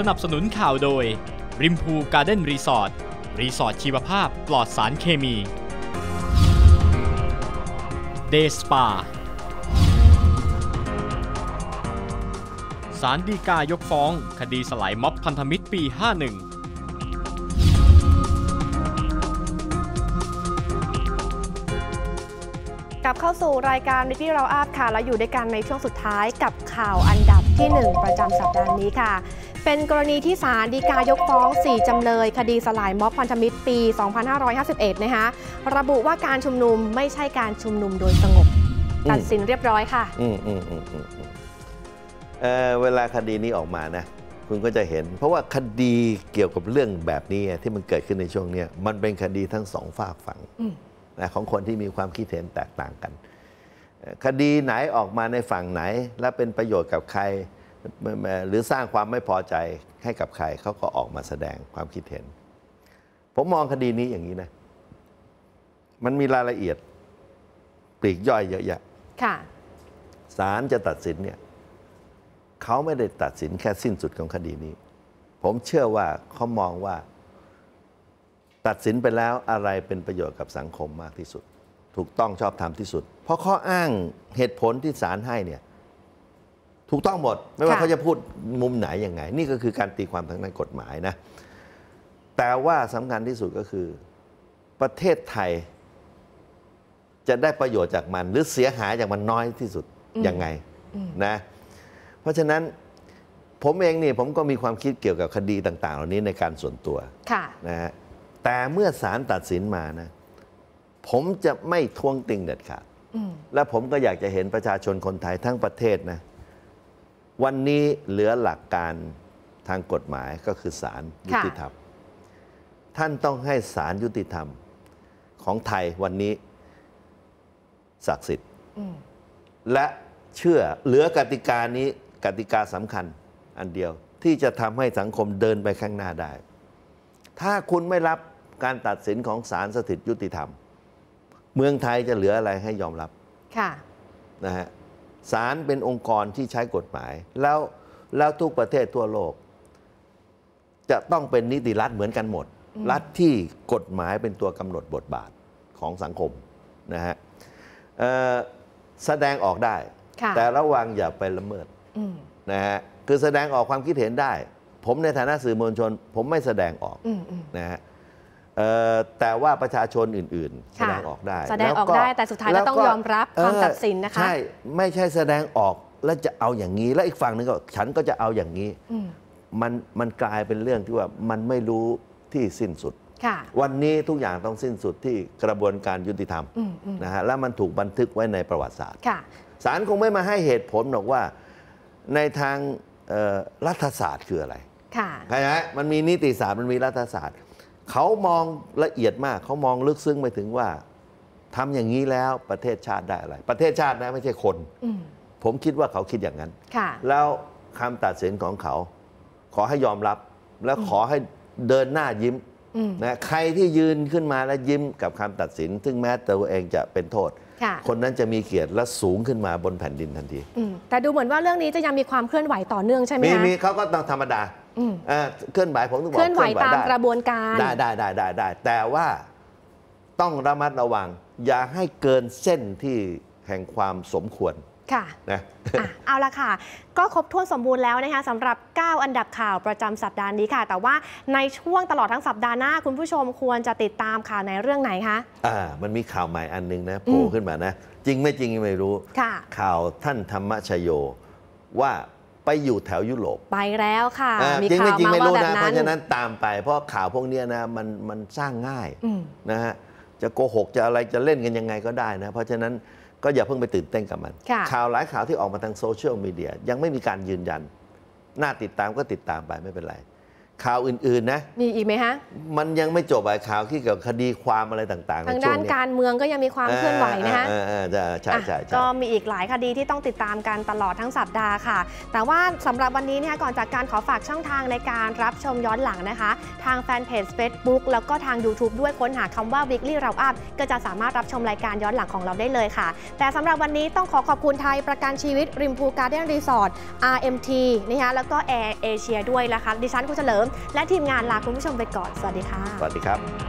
สนับสนุนข่าวโดย ริมพูการ์เด้นรีสอร์ทรีสอร์ทชีวภาพปลอดสารเคมีเดสปาสารดีกายกฟ้อง คดีสลายม็อบพันธมิตรปี 51 กลับเข้าสู่รายการวิก y เราอัพค่ะแล้วอยู่ด้วยกันในช่วงสุดท้ายกับข่าวอันดับที่ 1 ประจำสัปดาห์นี้ค่ะ เป็นกรณีที่ศาลฎีกายกฟ้อง 4 จำเลย คดีสลายม็อบพันธมิตรปี 2551 นะคะระบุว่าการชุมนุมไม่ใช่การชุมนุมโดยสงบอืมตัดสินเรียบร้อยค่ะอืมอืมอืมอืมอืมเอ่อเวลาคดีนี้ออกมานะคุณก็จะเห็น เพราะว่าคดีเกี่ยวกับเรื่องแบบนี้ที่มันเกิดขึ้นในช่วงเนี้ยมันเป็นคดีทั้งสองฝากฝั่งอืม นะของคนที่มีความคิดเห็นแตกต่างกันเอ่อคดีไหนออกมาในฝั่งไหน และเป็นประโยชน์กับใครไม่ไม่หรือสร้างความไม่พอใจให้กับใครเขาก็ออกมาแสดงความคิดเห็น ผมมองคดีนี้อย่างนี้นะ มันมีรายละเอียดปลีกย่อยเยอะแยะค่ะศาลจะตัดสินเนี่ยเขาไม่ได้ตัดสินแค่สิ้นสุดของคดีนี้ ผมเชื่อว่าเขามองว่า ตัดสินไปแล้วอะไรเป็นประโยชน์กับสังคมมากที่สุด ถูกต้องชอบธรรมที่สุด เพราะข้ออ้างเหตุผลที่ศาลให้เนี่ยถูกต้องหมด ไม่ว่าค่ะเขาจะพูดมุมไหนยังไง นี่ก็คือการตีความทางด้านกฎหมายนะ แต่ว่าสำคัญที่สุดก็คือ ประเทศไทย จะได้ประโยชน์จากมัน หรือเสียหายจากมันน้อยที่สุดยังไงนะเพราะฉะนั้นผมเองนี่ผมก็มีความคิดเกี่ยวกับคดีต่าง ๆ เหล่านี้ในการส่วนตัวค่ะนะฮะ แต่เมื่อศาลตัดสินมานะ ผมจะไม่ทวงติงเด็ดขาดอืมและผมก็อยากจะเห็นประชาชนคนไทยทั้งประเทศนะ วันนี้เหลือหลักการทางกฎหมายก็คือศาลยุติธรรม ท่านต้องให้ศาลยุติธรรมของไทยวันนี้ศักดิ์สิทธิ์อืมและเชื่อเหลือกติกานี้กติกาสำคัญอันเดียวที่จะทำให้สังคมเดินไปข้างหน้าได้ ถ้าคุณไม่รับ การตัดสินของศาลสถิตยุติธรรม เมืองไทยจะเหลืออะไรให้ยอมรับค่ะนะฮะศาลเป็นองค์กรที่ใช้กฎหมาย แล้วแล้วทุกประเทศทั่วโลก จะต้องเป็นนิติรัฐเหมือนกันหมด รัฐที่กฎหมายเป็นตัวกำหนดบทบาทของสังคมนะฮะเอ่อแสดงออกได้ค่ะแต่ระวังอย่าไปละเมิดอืมนะฮะคือแสดงออกความคิดเห็นได้ ผมในฐานะสื่อมวลชน ผมไม่แสดงออกอืมอืมนะฮะเอ่อ แต่ว่าประชาชนอื่นๆ แสค่ะดงออกได้ แสดงออกล้วได้แต่สุดท้ายก็ต้องยอมรับความตัดสินนะคะ ใช่ ไม่ใช่แสดงออกแล้วจะเอาอย่างนี้ แล้วอีกฝั่งหนึงก็ฉันก็จะเอาอย่างนี้อืมมันมันกลายเป็นเรื่องที่ว่ามันไม่รู้ที่สิ้นสุดค่ะวันนี้ทุกอย่างต้องสิ้นสุดที่กระบวนการยุติธรรมอืมอืมนะฮะแล้วมันถูกบันทึกไว้ในประวัติศาสตร์ค่ะศาลคงไม่มาให้เหตุผลหรอกว่าในทางเอ่อรัฐศาสตร์คืออะไรค่ะใช่ไหมมันมีนิติศาสตร์มันมีรัฐศาสตร์ เขามองละเอียดมาก เขามองลึกซึ้งไปถึงว่าทำอย่างนี้แล้วประเทศชาติได้อะไร ประเทศชาตินะไม่ใช่คนอืมผมคิดว่าเขาคิดอย่างนั้นค่ะแล้วคำตัดสินของเขา ขอให้ยอมรับ และขอให้เดินหน้ายิ้มอืมนะใครที่ยืนขึ้นมาและยิ้มกับคำตัดสิน ซึ่งแม้ตัวเองจะเป็นโทษค่ะคนนั้นจะมีเกียรติและสูงขึ้นมาบนแผ่นดินทันทีอืมแต่ดูเหมือนว่าเรื่องนี้จะยังมีความเคลื่อนไหวต่อเนื่องใช่ไหมมีคะมีเขาก็ต้องธรรมดาอืม เอ่อเคลื่อนไหวผมต้องบอกเคลื่อนไหวตามได้กระบวนการได้ได้ได้ได้ได้แต่ว่าต้องระมัดระวัง อย่าให้เกินเส้นที่แห่งความสมควรค่ะนะอะเอาละค่ะ ก็ครบถ้วนสมบูรณ์แล้วนะคะสำหรับ 9 อันดับข่าวประจำสัปดาห์นี้ค่ะ แต่ว่าในช่วงตลอดทั้งสัปดาห์หน้า คุณผู้ชมควรจะติดตามข่าวในเรื่องไหนคะอ่ามันมีข่าวใหม่อันหนึงนะโผล่ขึ้นมานะ จริงไม่จริงไม่รู้ค่ะข่าวท่านธรรมชโยว่า ไปอยู่แถวยุโรปไปแล้วค่ะอ่ามีจริงข่าไม่วจริงมาไม่ว่ารู้แบบนะเพนั้นราะฉะนั้นตามไป เพราะข่าวพวกเนี้ยนะมันมันสร้างง่ายอืมนะฮะจะโกหกจะอะไรจะเล่นกันยังไงก็ได้นะ เพราะฉะนั้นก็อย่าเพิ่งไปตื่นเต้นกับมันค่ะข่าวหลายข่าวที่ออกมาทางโซเชียลมีเดียยังไม่มีการยืนยัน น่าติดตามก็ติดตามไปไม่เป็นไร ข่าวอื่นๆนะ มีอีกไหมฮะ มันยังไม่จบอะข่าวที่เกี่ยวกับคดีความอะไรต่างๆทางในช่ด้าวนงนี้การเมืองก็ยังมีความเคลื่อนไหวนะฮะเออเออเออใช่ใช่อะใช่ก็มีอีกหลายคดีที่ต้องติดตามกันตลอดทั้งสัปดาห์ค่ะ แต่ว่าสำหรับวันนี้เนี่ยก่อนจากการขอฝากช่องทางในการรับชมย้อนหลังนะคะ ทางแฟนเพจ Facebook แล้วก็ทาง YouTube ด้วยค้นหาคำว่า Weekly r o u Up ก็จะสามารถรับชมรายการย้อนหลังของเราได้เลยค่ะ แต่สำหรับวันนี้ต้องขอขอบคุณไทยประกันชีวิตริมพูการ์เด้นรีสอร์ท RMT นะคะแล้วก็แอร์เอเชียด้วยนะคะดิฉันคุณเฉลิม และทีมงานลาคุณผู้ชมไปก่อน สวัสดีค่ะ สวัสดีครับ